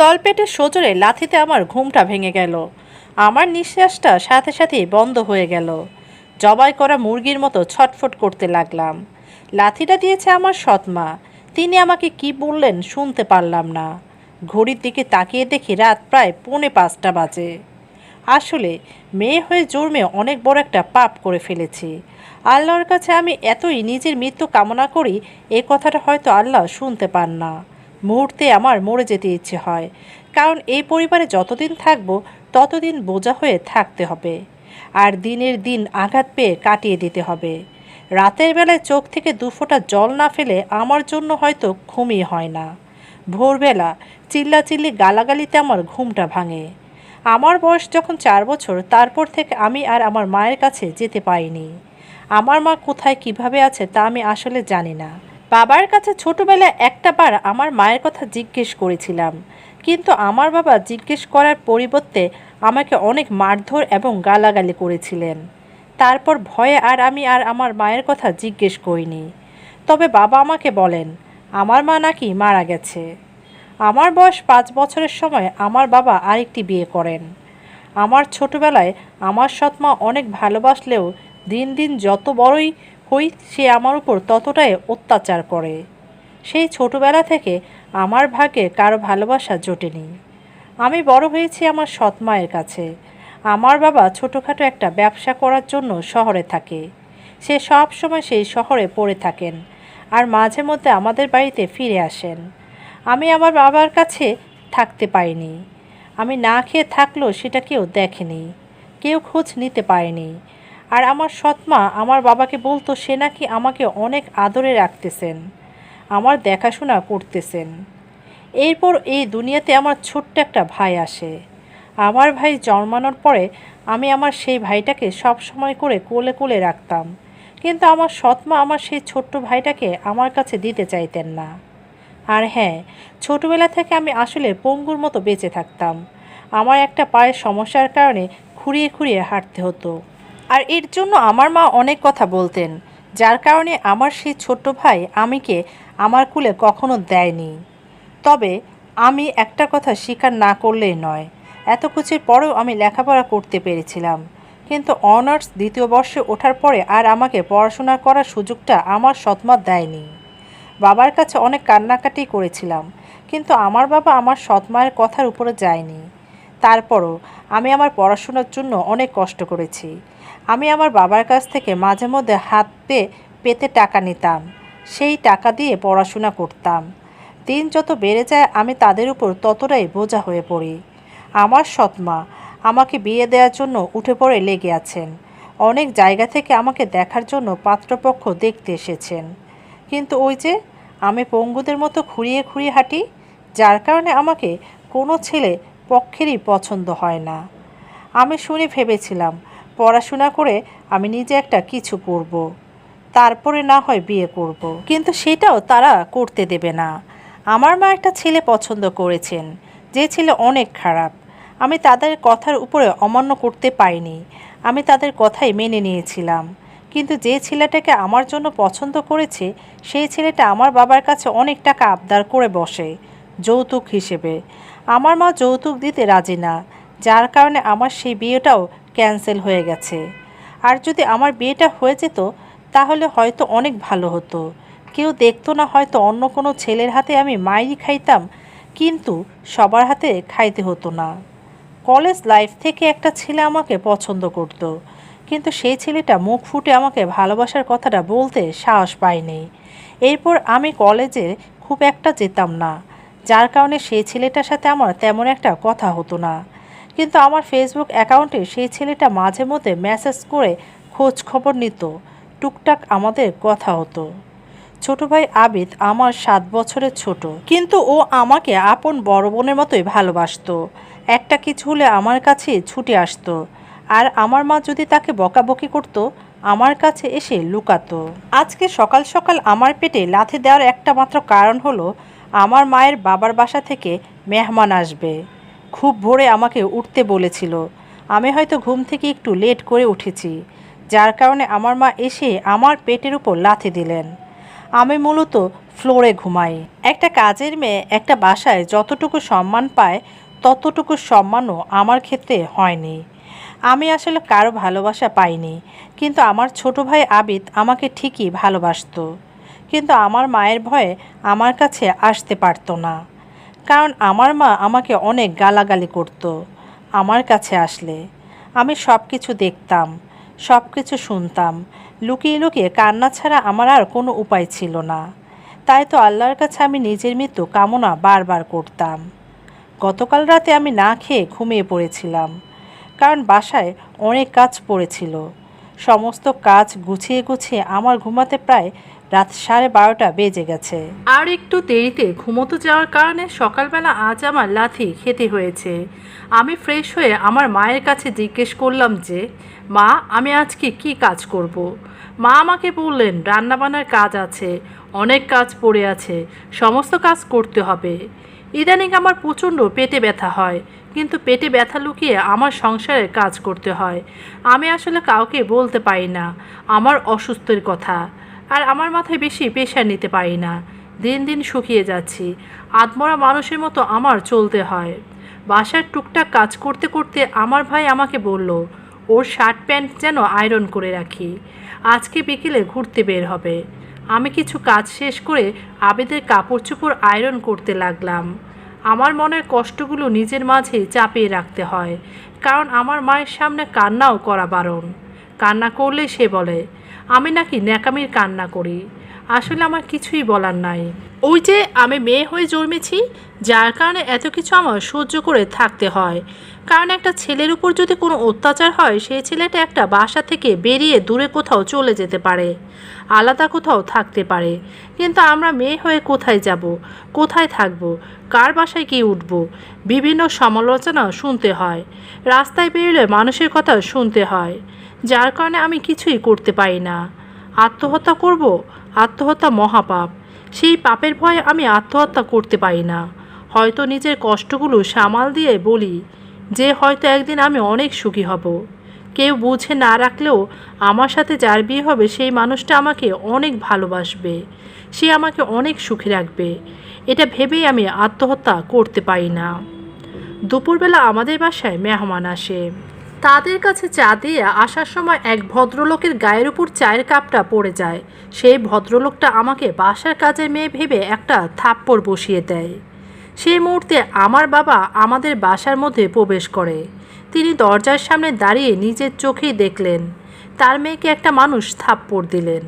তলপেটে সজোরে লাথিতে আমার ঘুমটা ভেঙে গেল। আমার নিঃশ্বাসটা সাথে সাথেই বন্ধ হয়ে গেল। জবাই করা মুরগির মতো ছটফট করতে লাগলাম। লাথিটা দিয়েছে আমার সৎমা। তিনি আমাকে কি বললেন শুনতে পারলাম না। ঘড়ির দিকে তাকিয়ে দেখি রাত প্রায় পৌনে পাঁচটা বাজে। আসলে মেয়ে হয়ে জন্মে অনেক বড় একটা পাপ করে ফেলেছি। আল্লাহর কাছে আমি এতই নিজের মৃত্যু কামনা করি, এ কথাটা হয়তো আল্লাহ শুনতে পান না। মুহূর্তে আমার মরে যেতে ইচ্ছে হয়। কারণ এই পরিবারে যতদিন থাকব, ততদিন বোঝা হয়ে থাকতে হবে। আর দিনের দিন আঘাত পেয়ে কাটিয়ে দিতে হবে। রাতের বেলায় চোখ থেকে দুফোঁটা জল না ফেলে আমার জন্য হয়তো ঘুমই হয় না। ভোরবেলা চিল্লাচিল্লি গালাগালিতে আমার ঘুমটা ভাঙে। আমার বয়স যখন চার বছর, তারপর থেকে আমি আর আমার মায়ের কাছে যেতে পাইনি আমার মা কোথায় কীভাবে আছে তা আমি আসলে জানি না। বাবার কাছে ছোটবেলায় একটা বার আমার মায়ের কথা জিজ্ঞেস করেছিলাম। কিন্তু আমার বাবা জিজ্ঞেস করার পরিবর্তে আমাকে অনেক মারধর এবং গালাগালি করেছিলেন। তারপর ভয়ে আর আমি আর আমার মায়ের কথা জিজ্ঞেস করিনি। তবে বাবা আমাকে বলেন, আমার মা নাকি মারা গেছে। আমার বয়স পাঁচ বছরের সময় আমার বাবা আরেকটি বিয়ে করেন। আমার ছোটবেলায় আমার সৎমা অনেক ভালোবাসলেও দিন দিন যত বড়ই হই সে আমার উপর ততটাই অত্যাচার করে। সেই ছোটবেলা থেকে আমার ভাগ্যে কারও ভালোবাসা জোটেনি। আমি বড় হয়েছি আমার সৎ মায়ের কাছে। আমার বাবা ছোটোখাটো একটা ব্যবসা করার জন্য শহরে থাকে। সে সব সময় সেই শহরে পড়ে থাকেন আর মাঝে মধ্যে আমাদের বাড়িতে ফিরে আসেন। আমি আমার বাবার কাছে থাকতে পাইনি আমি না খেয়ে থাকলেও সেটা কেউ দেখেনি। কেউ খোঁজ নিতে পারেনি। আর আমার সৎমা, আমার বাবাকে বলতো সে নাকি আমাকে অনেক আদরে রাখতেছেন, আমার দেখাশোনা করতেছেন। এরপর এই দুনিয়াতে আমার ছোট্ট একটা ভাই আসে। আমার ভাই জন্মানোর পরে আমি আমার সেই ভাইটাকে সব সময় করে কোলে কোলে রাখতাম। কিন্তু আমার সৎমা আমার সেই ছোট্ট ভাইটাকে আমার কাছে দিতে চাইতেন না। আর হ্যাঁ ছোটবেলা থেকে আমি আসলে পঙ্গুর মতো বেঁচে থাকতাম। আমার একটা পায়ের সমস্যার কারণে খুঁড়িয়ে খুঁড়িয়ে হাঁটতে হতো। আর এর জন্য আমার মা অনেক কথা বলতেন, যার কারণে আমার সেই ছোট্ট ভাই আমিকে আমার কুলে কখনো দেয়নি। তবে আমি একটা কথা স্বীকার না করলেই নয়, এত কিছুর পরেও আমি লেখাপড়া করতে পেরেছিলাম। কিন্তু অনার্স দ্বিতীয় বর্ষে ওঠার পরে আর আমাকে পড়াশোনা করার সুযোগটা আমার সৎমা দেয়নি। বাবার কাছে অনেক কান্নাকাটি করেছিলাম, কিন্তু আমার বাবা আমার সৎমায়ের কথার উপরে যায়নি। তারপরও আমি আমার পড়াশোনার জন্য অনেক কষ্ট করেছি। আমি আমার বাবার কাছ থেকে মাঝে মধ্যে হাত পেয়ে পেতে টাকা নিতাম। সেই টাকা দিয়ে পড়াশোনা করতাম। দিন যত বেড়ে যায়, আমি তাদের উপর ততটাই বোঝা হয়ে পড়ি। আমার সৎমা আমাকে বিয়ে দেওয়ার জন্য উঠে পড়ে লেগে আছেন। অনেক জায়গা থেকে আমাকে দেখার জন্য পাত্রপক্ষ দেখতে এসেছেন। কিন্তু ওই যে আমি পঙ্গুদের মতো খুঁড়িয়ে খুঁড়িয়ে হাঁটি, যার কারণে আমাকে কোনো ছেলে পক্ষেরই পছন্দ হয় না। আমি শুনে ভেবেছিলাম পড়াশোনা করে আমি নিজে একটা কিছু করব। তারপরে না হয় বিয়ে করব। কিন্তু সেটাও তারা করতে দেবে না। আমার মা একটা ছেলে পছন্দ করেছেন। যে ছেলে অনেক খারাপ। আমি তাদের কথার উপরে অমান্য করতে পারিনি। আমি তাদের কথাই মেনে নিয়েছিলাম। কিন্তু যে ছেলেটাকে আমার জন্য পছন্দ করেছে, সেই ছেলেটা আমার বাবার কাছে অনেক টাকা আবদার করে বসে, যৌতুক হিসেবে। আমার মা যৌতুক দিতে রাজি না। যার কারণে আমার সেই বিয়েটাও ক্যান্সেল হয়ে গেছে। আর যদি আমার বিয়েটা হয়ে যেত, তাহলে হয়তো অনেক ভালো হতো। কেউ দেখতো না হয়তো অন্য কোনো ছেলের হাতে আমি মাইরি খাইতাম, কিন্তু সবার হাতে খাইতে হতো না। কলেজ লাইফ থেকে একটা ছেলে আমাকে পছন্দ করতো, কিন্তু সেই ছেলেটা মুখ ফুটে আমাকে ভালোবাসার কথাটা বলতে সাহস পায়নি। এরপর আমি কলেজে খুব একটা যেতাম না, যার কারণে সেই ছেলেটার সাথে আমার তেমন একটা কথা হতো না। কিন্তু আমার ফেসবুক অ্যাকাউন্টে সেই ছেলেটা মাঝে মধ্যে মেসেজ করে খোঁজ খবর নিত। টুকটাক আমাদের কথা হতো। ছোট ভাই আবিদ আমার সাত বছরের ছোট। কিন্তু ও আমাকে আপন বড় বোনের মতোই ভালোবাসতো। একটা কিছু হলে আমার কাছে ছুটে আসতো। আর আমার মা যদি তাকে বকাবকি করত, আমার কাছে এসে লুকাতো। আজকে সকাল সকাল আমার পেটে লাথি দেওয়ার একটা মাত্র কারণ হলো, আমার মায়ের বাবার বাসা থেকে মেহমান আসবে। খুব ভোরে আমাকে উঠতে বলেছিল। আমি হয়তো ঘুম থেকে একটু লেট করে উঠেছি, যার কারণে আমার মা এসে আমার পেটের উপর লাথি দিলেন। আমি মূলত ফ্লোরে ঘুমাই। একটা কাজের মেয়ে একটা বাসায় যতটুকু সম্মান পায়, ততটুকু সম্মানও আমার ক্ষেত্রে হয়নি। আমি আসলে কারও ভালোবাসা পাইনি, কিন্তু আমার ছোট ভাই আবিদ আমাকে ঠিকই ভালোবাসতো। কিন্তু আমার মায়ের ভয়ে আমার কাছে আসতে পারতো না। কারণ আমার মা আমাকে অনেক গালাগালি করতো, আমার কাছে আসলে। আমি সব কিছু দেখতাম সব কিছু শুনতাম। লুকিয়ে লুকিয়ে কান্না ছাড়া আমার আর কোনো উপায় ছিল না। তাই তো আল্লাহর কাছে আমি নিজের মৃত্যু কামনা বারবার করতাম। গতকাল রাতে আমি না খেয়ে ঘুমিয়ে পড়েছিলাম, কারণ বাসায় অনেক কাজ পড়েছিল। সমস্ত কাজ গুছিয়ে গুছিয়ে আমার ঘুমাতে প্রায় রাত সাড়ে বারোটা বেজে গেছে। আর একটু দেরিতে ঘুমোতে যাওয়ার কারণে সকালবেলা আজ আমার লাথি খেতে হয়েছে। আমি ফ্রেশ হয়ে আমার মায়ের কাছে জিজ্ঞেস করলাম যে, মা, আমি আজকে কি কাজ করব। মা আমাকে বললেন, রান্নাবান্নার কাজ আছে, অনেক কাজ পড়ে আছে, সমস্ত কাজ করতে হবে। ইদানিং আমার প্রচণ্ড পেটে ব্যথা হয়, কিন্তু পেটে ব্যথা লুকিয়ে আমার সংসারে কাজ করতে হয়। আমি আসলে কাউকে বলতে পারি না, আমার অসুস্থের কথা। আর আমার মাথায় বেশি প্রেশার নিতে পারি না। দিন দিন শুকিয়ে যাচ্ছি। আত্মরা মানুষের মতো আমার চলতে হয়। বাসার টুকটাক কাজ করতে করতে আমার ভাই আমাকে বলল, ওর শার্ট প্যান্ট যেন আয়রন করে রাখি। আজকে বিকেলে ঘুরতে বের হবে। আমি কিছু কাজ শেষ করে আবেদের কাপড় চোপড় আয়রন করতে লাগলাম। আমার মনের কষ্টগুলো নিজের মাঝেই চাপিয়ে রাখতে হয়, কারণ আমার মায়ের সামনে কান্নাও করা বারণ। কান্না করলে সে বলে আমি নাকি ন্যাকামির কান্না করি। আসলে আমার কিছুই বলার নাই। ওই যে আমি মেয়ে হয়ে জন্মেছি, যার কারণে এত কিছু আমার সহ্য করে থাকতে হয়। কারণ একটা ছেলের উপর যদি কোনো অত্যাচার হয় সেই ছেলেটা একটা বাসা থেকে বেরিয়ে দূরে কোথাও চলে যেতে পারে, আলাদা কোথাও থাকতে পারে। কিন্তু আমরা মেয়ে হয়ে কোথায় যাব, কোথায় থাকব, কার বাসায় কি উঠব, বিভিন্ন সমালোচনা শুনতে হয়। রাস্তায় বেরোলে মানুষের কথা শুনতে হয়। যার কারণে আমি কিছুই করতে পারি না। আত্মহত্যা করব? আত্মহত্যা মহাপাপ। সেই পাপের ভয়ে আমি আত্মহত্যা করতে পারি না। হয়তো নিজের কষ্টগুলো সামাল দিয়ে বলি যে হয়তো একদিন আমি অনেক সুখী হব। কেউ বুঝে না রাখলেও আমার সাথে যার বিয়ে হবে সেই মানুষটা আমাকে অনেক ভালোবাসবে। সে আমাকে অনেক সুখী রাখবে। এটা ভেবেই আমি আত্মহত্যা করতে পারি না। দুপুরবেলা আমাদের বাসায় মেহমান আসে। তাদের কাছে চা দিয়ে আসার সময় এক ভদ্রলোকের গায়ের উপর চায়ের কাপটা পড়ে যায়। সেই ভদ্রলোকটা আমাকে বাসার কাজের মেয়ে ভেবে একটা থাপ্পড় বসিয়ে দেয়। সেই মুহূর্তে আমার বাবা আমাদের বাসার মধ্যে প্রবেশ করে। তিনি দরজার সামনে দাঁড়িয়ে নিজের চোখেই দেখলেন। তার মেয়েকে একটা মানুষ থাপ্পড় দিলেন।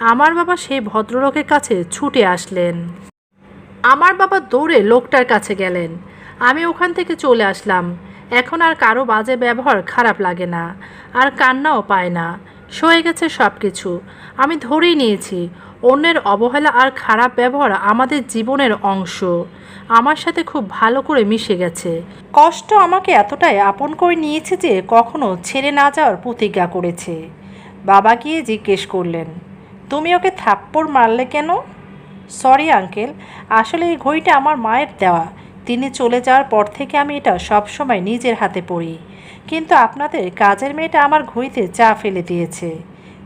আমার বাবা সেই ভদ্রলোকের কাছে ছুটে আসলেন। আমার বাবা দৌড়ে লোকটার কাছে গেলেন। আমি ওখান থেকে চলে আসলাম। এখন আর কারও বাজে ব্যবহার খারাপ লাগে না, আর কান্নাও পায় না। সয়ে গেছে সব কিছু আমি ধরেই নিয়েছি, অন্যের অবহেলা আর খারাপ ব্যবহার আমাদের জীবনের অংশ। আমার সাথে খুব ভালো করে মিশে গেছে। কষ্ট আমাকে এতটাই আপন করে নিয়েছে যে কখনো ছেড়ে না যাওয়ার প্রতিজ্ঞা করেছে। বাবা গিয়ে জিজ্ঞেস করলেন, তুমি ওকে থাপ্পড় মারলে কেন? সরি আঙ্কেল, আসলে এই ঘড়িটা আমার মায়ের দেওয়া। তিনি চলে যাওয়ার পর থেকে আমি এটা সবসময় নিজের হাতে পড়ি। কিন্তু আপনাদের কাজের মেয়েটা আমার ঘড়িতে চা ফেলে দিয়েছে।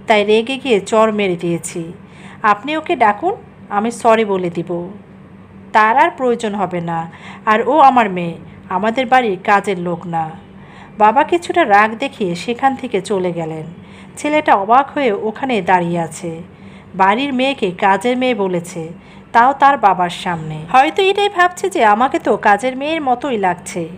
তাই রেগে গিয়ে চর মেরে দিয়েছি। আপনি ওকে ডাকুন, আমি সরি বলে দিব। তার আর প্রয়োজন হবে না। আর ও আমার মেয়ে, আমাদের বাড়ির কাজের লোক না। বাবা কিছুটা রাগ দেখিয়ে সেখান থেকে চলে গেলেন। ছেলেটা অবাক হয়ে ওখানে দাঁড়িয়ে আছে। বাড়ির মেয়েকে কাজের মেয়ে বলেছে। তাও তার বাবার সামনে। হয়তো এটাই ভাবছে যে আমাকে তো কাজের মেয়ের মতোই লাগছে।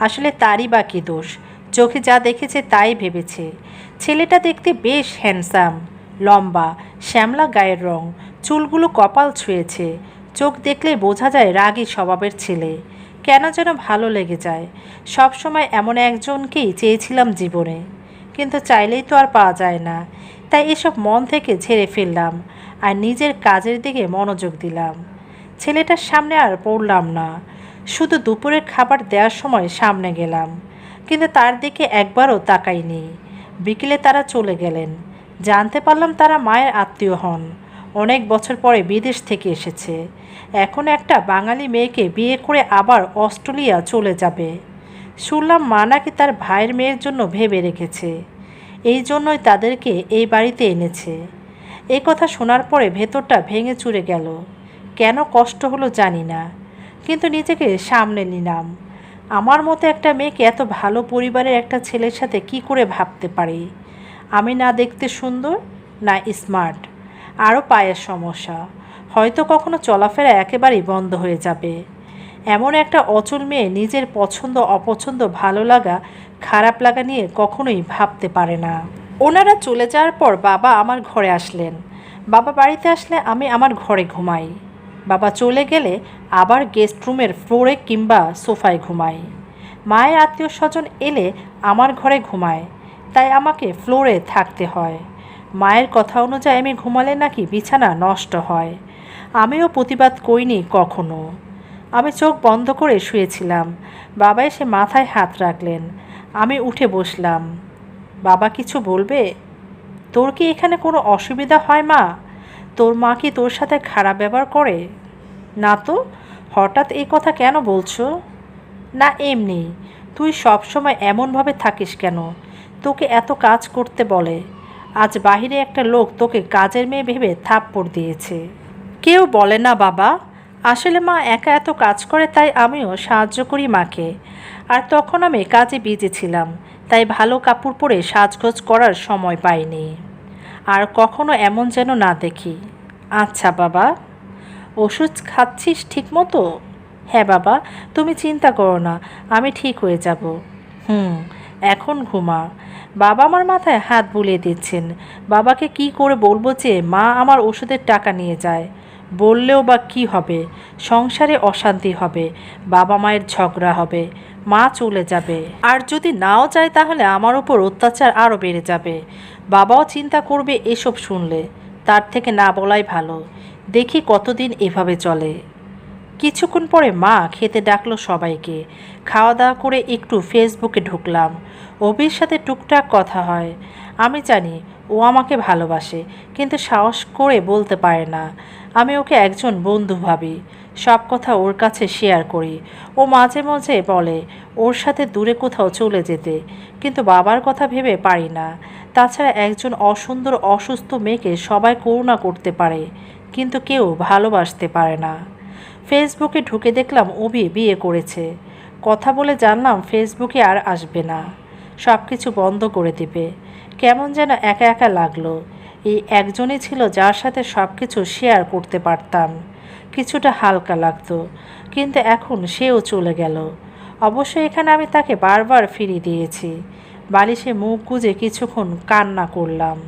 আসলে তারই বা কী দোষ? চোখে যা দেখেছে তাই ভেবেছে। ছেলেটা দেখতে বেশ হ্যান্ডসাম লম্বা, শ্যামলা গায়ের রং, চুলগুলো কপাল ছুঁয়েছে। চোখ দেখলে বোঝা যায় রাগী স্বভাবের ছেলে। কেন যেন ভালো লেগে যায়। সব সময় এমন একজনকেই চেয়েছিলাম জীবনে। কিন্তু চাইলেই তো আর পাওয়া যায় না। তাই এসব মন থেকে ঝেড়ে ফেললাম। আর নিজের কাজের দিকে মনোযোগ দিলাম। ছেলেটার সামনে আর পড়লাম না। শুধু দুপুরের খাবার দেওয়ার সময় সামনে গেলাম, কিন্তু তার দিকে একবারও তাকাইনি। বিকেলে তারা চলে গেলেন। জানতে পারলাম তারা মায়ের আত্মীয় হন। অনেক বছর পরে বিদেশ থেকে এসেছে। এখন একটা বাঙালি মেয়েকে বিয়ে করে আবার অস্ট্রেলিয়া চলে যাবে। শুনলাম মা নাকি তার ভাইয়ের মেয়ের জন্য ভেবে রেখেছে। এই জন্যই তাদেরকে এই বাড়িতে এনেছে। এই কথা শোনার পরে ভেতরটা ভেঙে চুরে গেল। কেন কষ্ট হলো জানি না, কিন্তু নিজেকে সামলে নিলাম। আমার মতো একটা মেয়েকে এত ভালো পরিবারের একটা ছেলের সাথে কি করে ভাবতে পারি? আমি না দেখতে সুন্দর, না স্মার্ট। আরও পায়ের সমস্যা। হয়তো কখনো চলাফেরা একেবারেই বন্ধ হয়ে যাবে। এমন একটা অচল মেয়ে নিজের পছন্দ অপছন্দ ভালো লাগা, খারাপ লাগা নিয়ে কখনোই ভাবতে পারে না। ওনারা চলে যাওয়ার পর বাবা আমার ঘরে আসলেন। বাবা বাড়িতে আসলে আমি আমার ঘরে ঘুমাই। বাবা চলে গেলে আবার গেস্ট রুমের ফ্লোরে কিংবা সোফায় ঘুমাই। মায়ের আত্মীয় স্বজন এলে আমার ঘরে ঘুমায়। তাই আমাকে ফ্লোরে থাকতে হয়। মায়ের কথা অনুযায়ী আমি ঘুমালে নাকি বিছানা নষ্ট হয়। আমিও প্রতিবাদ করিনি কখনো। আমি চোখ বন্ধ করে শুয়েছিলাম। বাবা এসে মাথায় হাত রাখলেন। আমি উঠে বসলাম। বাবা কিছু বলবে? তোর কি এখানে কোনো অসুবিধা হয় মা? তোর মা কি তোর সাথে খারাপ ব্যবহার করে? না তো, হঠাৎ এই কথা কেন বলছো? না, এমনি। তুই সবসময় এমনভাবে থাকিস কেন? তোকে এত কাজ করতে বলে। আজ বাহিরে একটা লোক তোকে কাজের মেয়ে ভেবে থাপ্পড় দিয়েছে। কেউ বলে না বাবা। আসলে মা একা এত কাজ করে, তাই আমিও সাহায্য করি মাকে। আর তখন আমি কাজে বিজি ছিলাম। তাই ভালো কাপড় পরে সাজগোজ করার সময় পাইনি। আর কখনো এমন যেন না দেখি। আচ্ছা বাবা। ওষুধ খাচ্ছিস ঠিক মতো হ্যাঁ বাবা। তুমি চিন্তা করো না, আমি ঠিক হয়ে যাব। হুম, এখন ঘুমা। বাবা আমার মাথায় হাত বুলিয়ে দিচ্ছেন। বাবাকে কি করে বলব যে মা আমার ওষুধের টাকা নিয়ে যায়? বললেও বা কি হবে? সংসারে অশান্তি হবে। বাবা মায়ের ঝগড়া হবে। মা চলে যাবে। আর যদি নাও যায় তাহলে আমার ওপর অত্যাচার আরও বেড়ে যাবে। বাবাও চিন্তা করবে এসব শুনলে। তার থেকে না বলাই ভালো। দেখি কতদিন এভাবে চলে। কিছুক্ষণ পরে মা খেতে ডাকলো সবাইকে। খাওয়া দাওয়া করে একটু ফেসবুকে ঢুকলাম। অভির সাথে টুকটাক কথা হয়। আমি জানি ও আমাকে ভালোবাসে, কিন্তু সাহস করে বলতে পারে না। আমি ওকে একজন বন্ধু ভাবি। সব কথা ওর কাছে শেয়ার করি। ও মাঝে মাঝে বলে, ওর সাথে দূরে কোথাও চলে যেতে। কিন্তু বাবার কথা ভেবে পারি না। তাছাড়া একজন অসুন্দর, অসুস্থ মেয়েকে সবাই করুণা করতে পারে, কিন্তু কেউ ভালোবাসতে পারে না। ফেসবুকে ঢুকে দেখলাম অভি বিয়ে করেছে। কথা বলে জানলাম ফেসবুকে আর আসবে না। সব কিছু বন্ধ করে দেবে। কেমন যেন একা একা লাগল। এই একজনই ছিল যার সাথে সব কিছু শেয়ার করতে পারতাম। কিছুটা হালকা লাগতো, কিন্তু এখন সেও চলে গেল। অবশ্য এখানে আমি তাকে বারবার ফিরিয়ে দিয়েছি। বালিশে মুখ গুজে কিছুক্ষণ কান্না করলাম।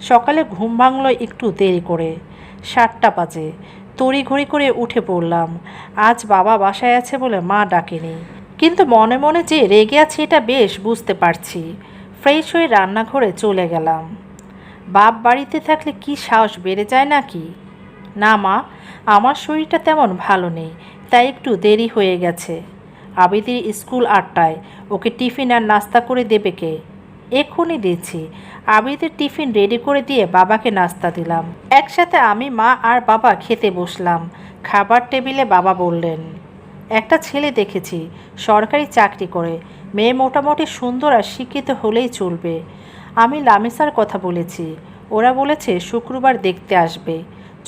সকালে ঘুম ভাঙলো একটু দেরি করে। সাতটা বাজে। তড়িঘড়ি করে উঠে পড়লাম। আজ বাবা বাসায় আছে বলে মা ডাকেনি। কিন্তু মনে মনে যে রেগে আছে এটা বেশ বুঝতে পারছি। ফ্রেশ হয়ে রান্নাঘরে চলে গেলাম। বাপ বাড়িতে থাকলে কি সাহস বেড়ে যায় নাকি? না মা আমার শরীরটা তেমন ভালো নেই, তাই একটু দেরি হয়ে গেছে। আবিদির স্কুল আটটায়, ওকে টিফিন আর নাস্তা করে দেবে কে? এক্ষুনি দিচ্ছি। আবিদের টিফিন রেডি করে দিয়ে বাবাকে নাস্তা দিলাম। একসাথে আমি মা আর বাবা খেতে বসলাম। খাবার টেবিলে বাবা বললেন, একটা ছেলে দেখেছি, সরকারি চাকরি করে। মেয়ে মোটামুটি সুন্দর আর শিক্ষিত হলেই চলবে। আমি লামিসার কথা বলেছি। ওরা বলেছে শুক্রবার দেখতে আসবে।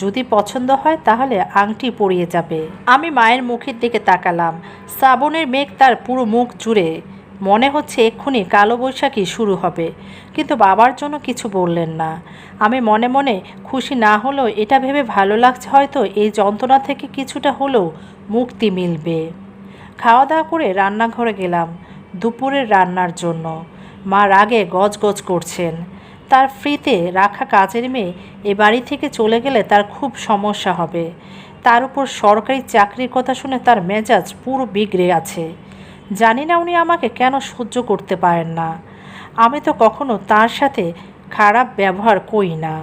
যদি পছন্দ হয়, তাহলে আংটি পরিয়ে যাবে। আমি মায়ের মুখের দিকে তাকালাম। শ্রাবণের মেঘ তার পুরো মুখ জুড়ে। মনে হচ্ছে এক্ষুনি কালো বৈশাখী শুরু হবে। কিন্তু বাবার জন্য কিছু বললেন না। আমি মনে মনে খুশি না হলেও এটা ভেবে ভালো লাগছে হয়তো এই যন্ত্রণা থেকে কিছুটা হলেও মুক্তি মিলবে। খাওয়া দাওয়া করে রান্নাঘরে গেলাম দুপুরের রান্নার জন্য। মা রাগে গজগজ করছেন। তার ফ্রিতে রাখা কাজের মেয়ে এ বাড়ি থেকে চলে গেলে তার খুব সমস্যা হবে। তার উপর সরকারি চাকরির কথা শুনে তার মেজাজ পুরো বিগড়ে আছে। জানি না উনি আমাকে কেন সহ্য করতে পারেন না। আমি তো কখনো তার সাথে খারাপ ব্যবহার করি না।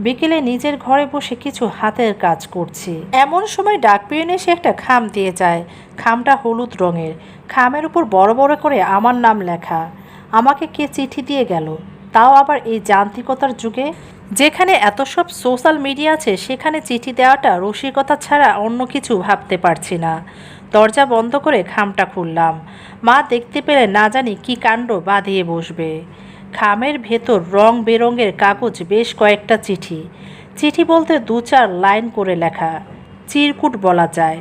বিকেলে নিজের ঘরে বসে কিছু হাতের কাজ করছি। এমন সময় ডাক ডাকপিয়ন এসে একটা খাম দিয়ে যায়। খামটা হলুদ রঙের। খামের উপর বড় বড় করে আমার নাম লেখা। আমাকে কে চিঠি দিয়ে গেল? তাও আবার এই যান্ত্রিকতার যুগে? যেখানে এত সব সোশ্যাল মিডিয়া আছে, সেখানে চিঠি দেওয়াটা রসিকতা ছাড়া অন্য কিছু ভাবতে পারছি না। দরজা বন্ধ করে খামটা খুললাম। মা দেখতে পেলে না জানি কি কাণ্ড বাঁধিয়ে বসবে। খামের ভেতর রং বেরঙের কাগজ বেশ কয়েকটা চিঠি। চিঠি বলতে দু চার লাইন করে লেখা। চিরকুট বলা যায়।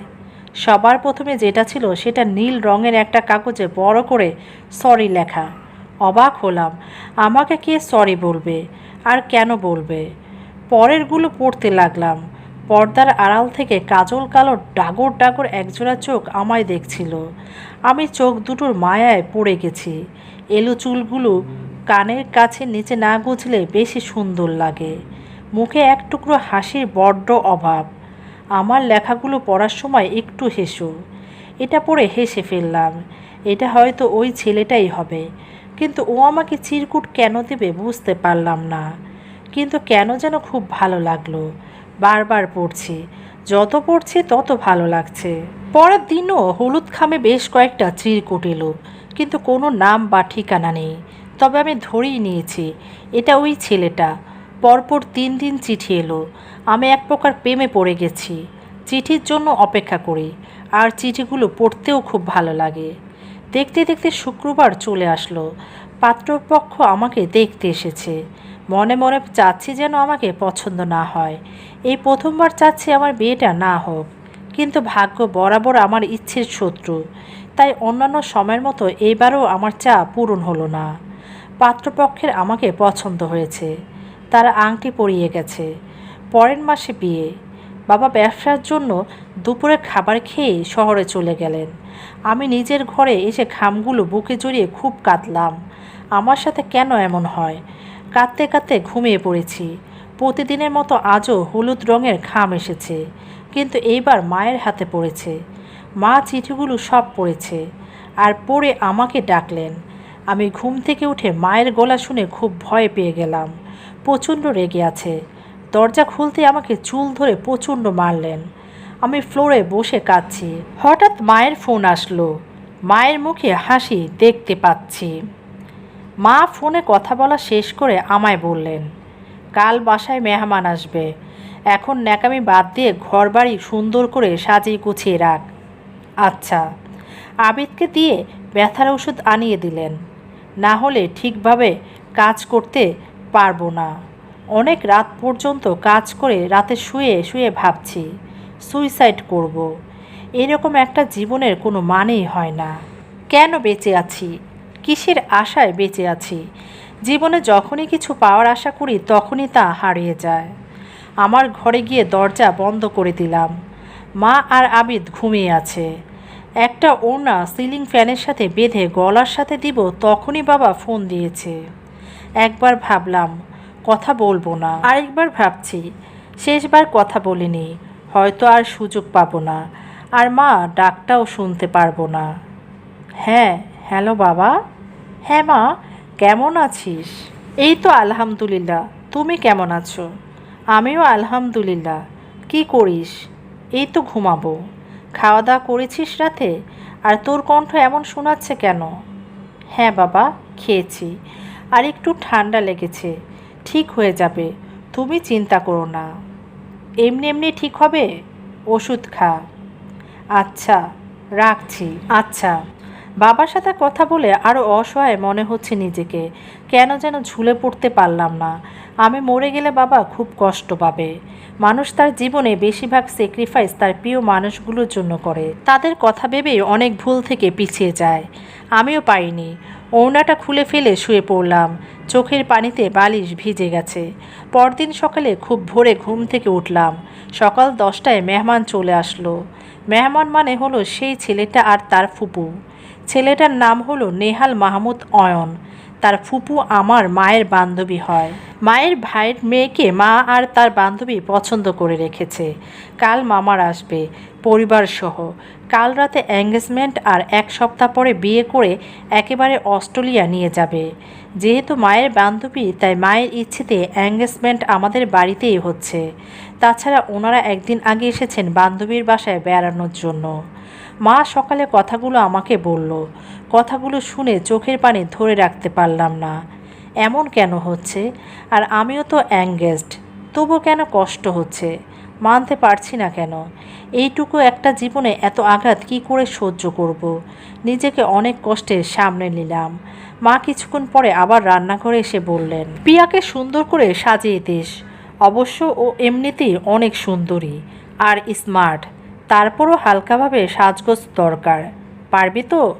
সবার প্রথমে যেটা ছিল সেটা নীল রঙের একটা কাগজে বড় করে সরি লেখা। অবাক হলাম। আমাকে কে সরি বলবে? আর কেন বলবে? পরেরগুলো পড়তে লাগলাম। পর্দার আড়াল থেকে কাজল কালো ডাগর ডাগর একজোড়া চোখ আমায় দেখছিল। আমি চোখ দুটোর মায়ায় পড়ে গেছি। এলো চুলগুলো কানের কাছে নিচে না গুছলে বেশি সুন্দর লাগে। মুখে এক টুকরো হাসির বড্ড অভাব। আমার লেখাগুলো পড়ার সময় একটু হেসো। এটা পড়ে হেসে ফেললাম। এটা হয়তো ওই ছেলেটাই হবে। কিন্তু ও আমাকে চিরকুট কেন দেবে বুঝতে পারলাম না। কিন্তু কেন যেন খুব ভালো লাগল। বারবার পড়ছি। যত পড়ছি তত ভালো লাগছে। পরের দিনও হলুদ খামে বেশ কয়েকটা চিরকুট এলো, কিন্তু কোনো নাম বা ঠিকানা নেই। তবে আমি ধরেই নিয়েছি, এটা ওই ছেলেটা। পরপর তিন দিন চিঠি এলো। আমি এক প্রকার প্রেমে পড়ে গেছি। চিঠির জন্য অপেক্ষা করি। আর চিঠিগুলো পড়তেও খুব ভালো লাগে। দেখতে দেখতে শুক্রবার চলে আসলো। পাত্রপক্ষ আমাকে দেখতে এসেছে। মনে মনে চাচ্ছি যেন আমাকে পছন্দ না হয়। এই প্রথমবার চাচ্ছি আমার বিয়েটা না হোক। কিন্তু ভাগ্য বরাবর আমার ইচ্ছের শত্রু। তাই অন্যান্য সময়ের মতো এইবারও আমার চা পূরণ হলো না। পাত্রপক্ষের আমাকে পছন্দ হয়েছে। তারা আংটি পরিয়ে গেছে। পরের মাসে বিয়ে। বাবা ব্যবসার জন্য দুপুরে খাবার খেয়ে শহরে চলে গেলেন। আমি নিজের ঘরে এসে খামগুলো বুকে জড়িয়ে খুব কাঁদলাম। আমার সাথে কেন এমন হয়? কাঁদতে কাঁদতে ঘুমিয়ে পড়েছি। প্রতিদিনের মতো আজও হলুদ রঙের খাম এসেছে, কিন্তু এইবার মায়ের হাতে পড়েছে। মা চিঠিগুলো সব পড়েছে আর পড়ে আমাকে ডাকলেন। আমি ঘুম থেকে উঠে মায়ের গলা শুনে খুব ভয় পেয়ে গেলাম। প্রচণ্ড রেগে আছে। দরজা খুলতে আমাকে চুল ধরে প্রচণ্ড মারলেন। আমি ফ্লোরে বসে কাঁদছি। হঠাৎ মায়ের ফোন আসলো। মায়ের মুখে হাসি দেখতে পাচ্ছি। মা ফোনে কথা বলা শেষ করে আমায় বললেন, কাল বাসায় মেহমান আসবে। এখন ন্যাকামি বাদ দিয়ে ঘরবাড়ি সুন্দর করে সাজিয়ে গুছিয়ে রাখ। আচ্ছা আবিদকে দিয়ে ব্যথার ওষুধ আনিয়ে দিলেন। না হলে ঠিকভাবে কাজ করতে পারব না। অনেক রাত পর্যন্ত কাজ করে রাতে শুয়ে শুয়ে ভাবছি। সুইসাইড করব। এরকম একটা জীবনের কোনো মানেই হয় না। কেন বেঁচে আছি? কিসের আশায় বেঁচে আছি? জীবনে যখনই কিছু পাওয়ার আশা করি, তখনই তা হারিয়ে যায়। আমার ঘরে গিয়ে দরজা বন্ধ করে দিলাম। মা আর আবিদ ঘুমিয়ে আছে। একটা ওড়না সিলিং ফ্যানের সাথে বেঁধে গলার সাথে দিব, তখনই বাবা ফোন দিয়েছে। একবার ভাবলাম, কথা বলব না। আরেকবার ভাবছি, শেষবার কথা বলিনি। হয়তো আর সুযোগ পাবো না। আর মা, ডাকটাও শুনতে পারব না। হ্যাঁ হ্যালো বাবা। হ্যাঁ মা, কেমন আছিস? এই তো আলহামদুলিল্লাহ। তুমি কেমন আছো? আমিও আলহামদুলিল্লাহ। কি করিস? এই তো ঘুমাবো। খাওয়া দাওয়া করেছিস রাতে? আর তোর কণ্ঠ এমন শোনাচ্ছে কেন? হ্যাঁ বাবা, খেয়েছি। আর একটু ঠান্ডা লেগেছে। ঠিক হয়ে যাবে। তুমি চিন্তা করো না। এমনি এমনি ঠিক হবে? ওষুধ খা। আচ্ছা রাখছি। আচ্ছা। বাবার সাথে কথা বলে আরও অসহায় মনে হচ্ছে নিজেকে। কেন যেন ঝুলে পড়তে পারলাম না। আমি মরে গেলে বাবা খুব কষ্ট পাবে। মানুষ তার জীবনে বেশিরভাগ স্যাক্রিফাইস তার প্রিয় মানুষগুলোর জন্য করে। তাদের কথা ভেবেই অনেক ভুল থেকে পিছিয়ে যায়। আমিও পাইনি। ওড়নাটা খুলে ফেলে শুয়ে পড়লাম। চোখের পানিতে বালিশ ভিজে গেছে। পরদিন সকালে খুব ভোরে ঘুম থেকে উঠলাম। সকাল দশটায় মেহমান চলে আসলো। মেহমান মানে হলো সেই ছেলেটা আর তার ফুপু। ছেলেটার নাম হলো নেহাল মাহমুদ অয়ন। তার ফুপু আমার মায়ের বান্ধবী হয়। মায়ের ভাইয়ের মেয়েকে মা আর তার বান্ধবী পছন্দ করে রেখেছে। কাল মামার আসবে পরিবার সহ কাল রাতে এঙ্গেজমেন্ট আর এক সপ্তাহ পরে বিয়ে করে একেবারে অস্ট্রেলিয়া নিয়ে যাবে। যেহেতু মায়ের বান্ধবী, তাই মায়ের ইচ্ছেতে এঙ্গেজমেন্ট আমাদের বাড়িতেই হচ্ছে। তাছাড়া ওনারা একদিন আগে এসেছেন বান্ধবীর বাসায় বেড়ানোর জন্য। মা সকালে কথাগুলো আমাকে বলল। কথাগুলো শুনে চোখের পানি ধরে রাখতে পারলাম না। এমন কেন হচ্ছে? আর আমিও তো অ্যাঙ্গেজড তবু কেন কষ্ট হচ্ছে? মানতে পারছি না কেন। এইটুকু একটা জীবনে এত আঘাত কি করে সহ্য করব। নিজেকে অনেক কষ্টে সামনে নিলাম। মা কিছুক্ষণ পরে আবার রান্নাঘরে এসে বললেন, পিয়াকে সুন্দর করে সাজিয়ে দিস। অবশ্য ও এমনিতেই অনেক সুন্দরী আর স্মার্ট। তারপরও হালকাভাবে সাজগোজ দরকার। পারবি তো?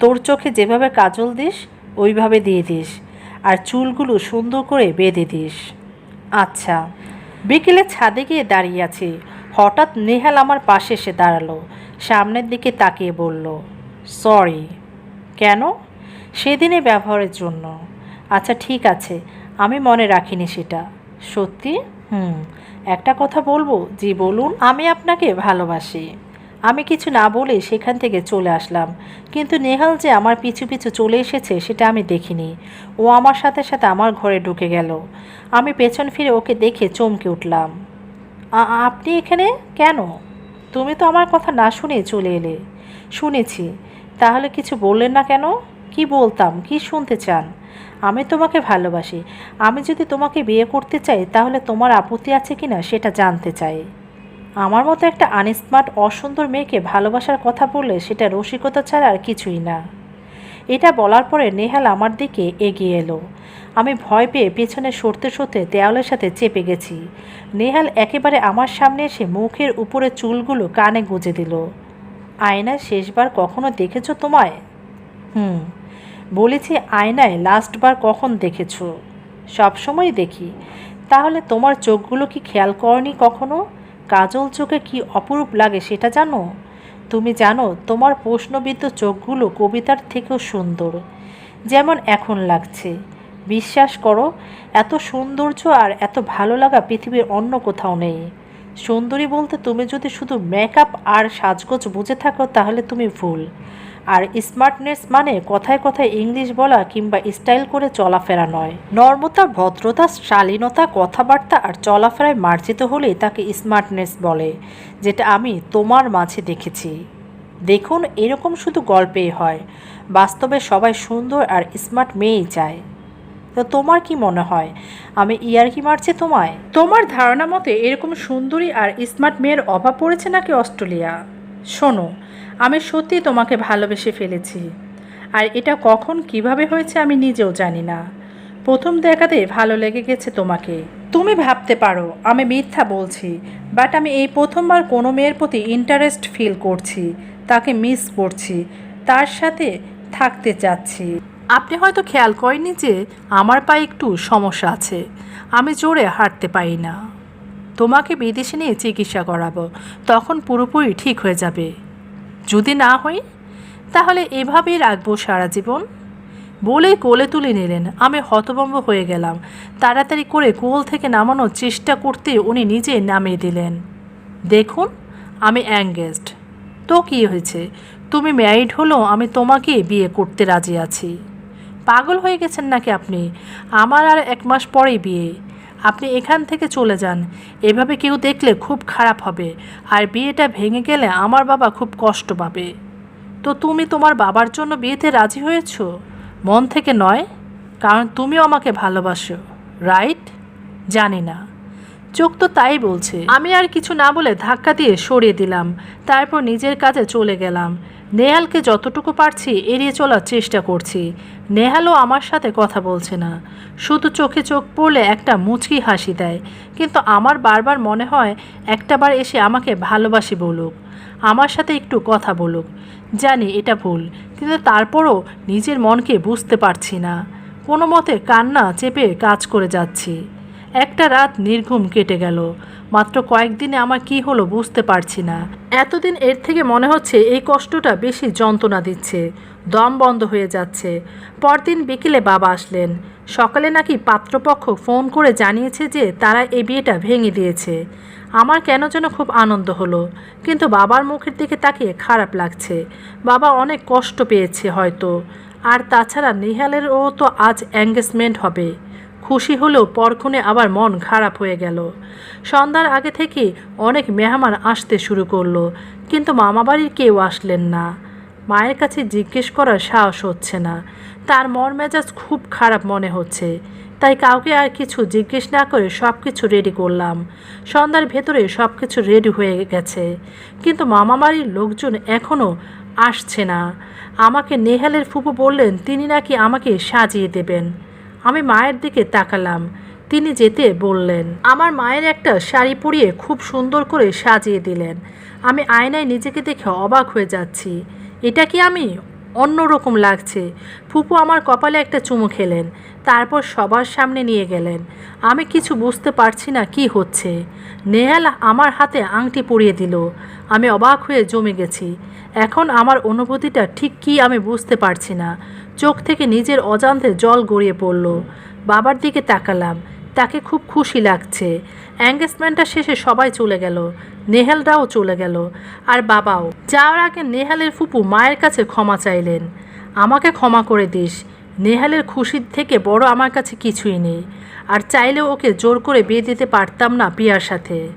তোর চোখে যেভাবে কাজল দিস, ওইভাবে দিয়ে দিস। আর চুলগুলো সুন্দর করে বেঁধে দিস। আচ্ছা। বিকেলে ছাদে গিয়ে দাঁড়িয়ে আছি। হঠাৎ নেহাল আমার পাশে এসে দাঁড়াল। সামনের দিকে তাকিয়ে বলল, সরি। কেন? সেদিনে ব্যবহারের জন্য। আচ্ছা ঠিক আছে। আমি মনে রাখিনি সেটা। সত্যি? হুম। একটা কথা বলব? জি, বলুন। আমি আপনাকে ভালোবাসি। আমি কিছু না বলে সেখান থেকে চলে আসলাম। কিন্তু নেহাল যে আমার পিছু পিছু চলে এসেছে সেটা আমি দেখিনি। ও আমার সাথে সাথে আমার ঘরে ঢুকে গেল। আমি পেছন ফিরে ওকে দেখে চমকে উঠলাম। আপনি এখানে? কেন? তুমি তো আমার কথা না শুনে চলে এলে। শুনেছি। তাহলে কিছু বললেন না কেন? কি বলতাম? কি শুনতে চান? আমি তোমাকে ভালোবাসি। আমি যদি তোমাকে বিয়ে করতে চাই তাহলে তোমার আপত্তি আছে কি না সেটা জানতে চাই। আমার মতো একটা আনস্মার্ট, অসুন্দর মেয়েকে ভালোবাসার কথা বললে সেটা রসিকতা ছাড়া আর কিছুই না। এটা বলার পরে নেহাল আমার দিকে এগিয়ে এলো। আমি ভয় পেয়ে পেছনে সরতে সরতে দেওয়ালের সাথে চেপে গেছি। নেহাল একেবারে আমার সামনে এসে মুখের উপরে চুলগুলো কানে গুঁজে দিল। আয়নায় শেষবার কখনো দেখেছ তোমায়? হুম, বলেছি আয়নায় লাস্টবার কখন দেখেছ? সবসময় দেখি। তাহলে তোমার চোখগুলো কি খেয়াল করনি কখনো? কাজল চোখে কি অপরূপ লাগে সেটা জানো? তুমি জানো, তোমার প্রশ্নবিদ্ধ চোখগুলো কবিতার থেকেও সুন্দর। যেমন এখন লাগছে। বিশ্বাস করো, এত সৌন্দর্য আর এত ভালো লাগা পৃথিবীর অন্য কোথাও নেই। সুন্দরী বলতে তুমি যদি শুধু মেকআপ আর সাজগোজ বুঝে থাকো, তাহলে তুমি ভুল। আর স্মার্টনেস মানে কথায় কথায় ইংলিশ বলা কিংবা স্টাইল করে চলাফেরা নয়। নর্মতা ভদ্রতা, শালীনতা, কথাবার্তা আর চলাফেরায় মার্জিত হলেই তাকে স্মার্টনেস বলে, যেটা আমি তোমার মাঝে দেখেছি। দেখুন, এরকম শুধু গল্পেই হয়। বাস্তবে সবাই সুন্দর আর স্মার্ট মেয়েই চায়। তো তোমার কি মনে হয়? আমি ইয়ারকি মারছি তোমায়? তোমার ধারণা মতে এরকম সুন্দরী আর স্মার্ট মেয়ের অভাব পড়েছে নাকি অস্ট্রেলিয়া? শোনো আমি সত্যি তোমাকে ভালোবেসে ফেলেছি। আর এটা কখন, কীভাবে হয়েছে আমি নিজেও জানি না। প্রথম দেখাতে ভালো লেগে গেছে তোমাকে। তুমি ভাবতে পারো, আমি মিথ্যা বলছি বাট আমি এই প্রথমবার কোনো মেয়ের প্রতি ইন্টারেস্ট ফিল করছি, তাকে মিস করছি, তার সাথে থাকতে চাচ্ছি। আপনি হয়তো খেয়াল করেননি যে আমার পায়ে একটু সমস্যা আছে, আমি জোরে হাঁটতে পারি না। তোমাকে বিদেশে নিয়ে চিকিৎসা করাবো, তখন পুরোপুরি ঠিক হয়ে যাবে। যদি না হই তাহলে এভাবেই রাখব সারা জীবন। বলে কোলে তুলে নিলেন। আমি হতভম্ব হয়ে গেলাম। তাড়াতাড়ি করে কোল থেকে নামানোর চেষ্টা করতে উনি নিজে নামিয়ে দিলেন। দেখুন, আমি অ্যাঙ্গেজড তো কী হয়েছে? তুমি ম্যারিড হলেও আমি তোমাকে বিয়ে করতে রাজি আছি। পাগল হয়ে গেছেন নাকি আপনি? আমার আর এক মাস পরেই বিয়ে। আপনি এখান থেকে চলে যান। এভাবে কেউ দেখলে খুব খারাপ হবে। আর বিয়েটা ভেঙে গেলে আমার বাবা খুব কষ্ট পাবে। তো তুমি তোমার বাবার জন্য বিয়েতে রাজি হয়েছ? মন থেকে নয়, কারণ তুমিও আমাকে ভালোবাসো, রাইট? জানি না। চোখ তো তাই বলছে। আমি আর কিছু না বলে ধাক্কা দিয়ে সরিয়ে দিলাম। তারপর নিজের কাজে চলে গেলাম। নেহালকে যতটুকু পারছি এড়িয়ে চলার চেষ্টা করছি। নেহালও আমার সাথে কথা বলছে না। শুধু চোখে চোখ পড়লে একটা মুচকি হাসি দেয়। কিন্তু আমার বারবার মনে হয়, একটাবার এসে আমাকে ভালোবাসি বলুক। আমার সাথে একটু কথা বলুক। জানি এটা ভুল, কিন্তু তারপরও নিজের মনকে বুঝতে পারছি না। কোনো মতে কান্না চেপে কাজ করে যাচ্ছি। একটা রাত নির্ঘুম কেটে গেল। মাত্র কয়েকদিনে আমার কি হলো বুঝতে পারছি না। এতদিন এর থেকে মনে হচ্ছে এই কষ্টটা বেশি যন্ত্রণা দিচ্ছে। দম বন্ধ হয়ে যাচ্ছে। পরদিন বিকেলে বাবা আসলেন। সকালে নাকি পাত্রপক্ষ ফোন করে জানিয়েছে যে তারা এই বিয়েটা ভেঙে দিয়েছে। আমার কেন যেন খুব আনন্দ হলো। কিন্তু বাবার মুখের দিকে তাকিয়ে খারাপ লাগছে। বাবা অনেক কষ্ট পেয়েছে হয়তো। আর তাছাড়া নিহালেরও তো আজ এঙ্গেজমেন্ট হবে। খুশি হলেও পরক্ষণে আবার মন খারাপ হয়ে গেল। সন্ধ্যার আগে থেকে অনেক মেহমান আসতে শুরু করল, কিন্তু মামাবাড়ির কেউ আসলেন না। মায়ের কাছে জিজ্ঞেস করার সাহস হচ্ছে না। তার মন মেজাজ খুব খারাপ মনে হচ্ছে। তাই কাউকে আর কিছু জিজ্ঞেস না করে সব কিছু রেডি করলাম। সন্ধ্যার ভেতরে সব কিছু রেডি হয়ে গেছে। কিন্তু মামাবাড়ির লোকজন এখনও আসছে না। আমাকে নেহালের ফুপু বললেন, তিনি নাকি আমাকে সাজিয়ে দেবেন। আমি মায়ের দিকে তাকালাম। তিনি যেতে বললেন, আমার মায়ের একটা শাড়ি পরিয়ে খুব সুন্দর করে সাজিয়ে দিলেন। আমি আয়নায় নিজেকে দেখে অবাক হয়ে যাচ্ছি। এটা কি আমি? অন্যরকম লাগছে। ফুপু আমার কপালে একটা চুমু খেলেন, তারপর সবার সামনে নিয়ে গেলেন। আমি কিছু বুঝতে পারছি না কি হচ্ছে। নেহাল আমার হাতে আংটি পরিয়ে দিল। আমি অবাক হয়ে জমে গেছি। এখন আমার অনুভূতিটা ঠিক কি আমি বুঝতে পারছি না। চোখ থেকে নিজের অজান্তে জল গড়িয়ে পড়ল। বাবার দিকে তাকালাম। তাকে খুব খুশি লাগছে। এঙ্গেজমেন্টটা শেষে সবাই চলে গেল। নেহালরাও চলে গেল। আর বাবাও। যাওয়ার আগে নেহালের ফুপু মায়ের কাছে ক্ষমা চাইলেন। আমাকে ক্ষমা করে দিস। নেহালের খুশির থেকে বড় আমার কাছে কিছুই নেই। আর চাইলেও ওকে জোর করে বিয়ে দিতে পারতাম না পিয়ার সাথে।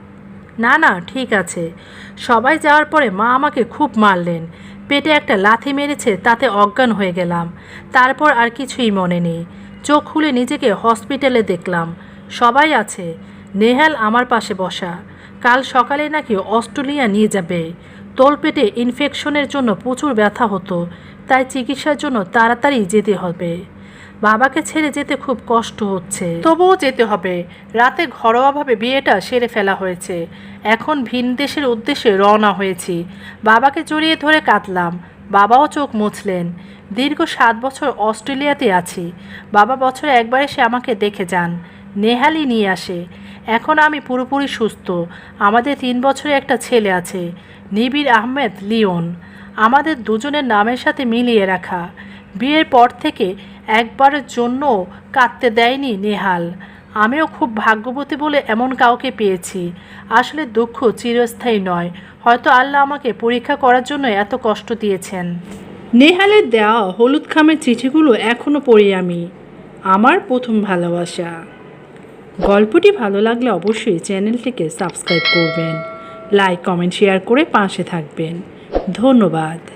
না না, ঠিক আছে। সবাই যাওয়ার পরে মা আমাকে খুব মারলেন। পেটে একটা লাথি মেরেছে, তাতে অজ্ঞান হয়ে গেলাম। তারপর আর কিছুই মনে নেই। চোখ খুলে নিজেকে হসপিটালে দেখলাম। সবাই আছে। নেহাল আমার পাশে বসা। কাল সকালে নাকি অস্ট্রেলিয়া নিয়ে যাবে। তোলপেটে ইনফেকশনের জন্য প্রচুর ব্যথা হতো। তাই চিকিৎসার জন্য তাড়াতাড়ি যেতে হবে। বাবাকে ছেড়ে যেতে খুব কষ্ট হচ্ছে। তবুও যেতে হবে। রাতে ঘরোয়াভাবে বিয়েটা সেরে ফেলা হয়েছে। এখন ভিন দেশের উদ্দেশ্যে রওনা হয়েছি। বাবাকে জড়িয়ে ধরে কাঁদলাম। বাবাও চোখ মুছলেন। দীর্ঘ সাত বছর অস্ট্রেলিয়াতে আছি। বাবা বছরে একবার এসে আমাকে দেখে যান। নেহালি নিয়ে আসে। এখন আমি পুরোপুরি সুস্থ। আমাদের তিন বছরে একটা ছেলে আছে। নিবির আহমেদ লিওন। আমাদের দুজনের নামের সাথে মিলিয়ে রাখা। বিয়ের পর থেকে একবারের জন্য কাঁদতে দেয়নি নেহাল। আমিও খুব ভাগ্যবতী বলে এমন কাউকে পেয়েছি। আসলে দুঃখ চিরস্থায়ী নয়। হয়তো আল্লাহ আমাকে পরীক্ষা করার জন্য এত কষ্ট দিয়েছেন। নেহালের দেওয়া হলুদ খামের চিঠিগুলো এখনও পড়ি আমি। আমার প্রথম ভালোবাসা। গল্পটি ভালো লাগলে অবশ্যই চ্যানেলটিকে সাবস্ক্রাইব করবেন। লাইক, কমেন্ট, শেয়ার করে পাশে থাকবেন। ধন্যবাদ।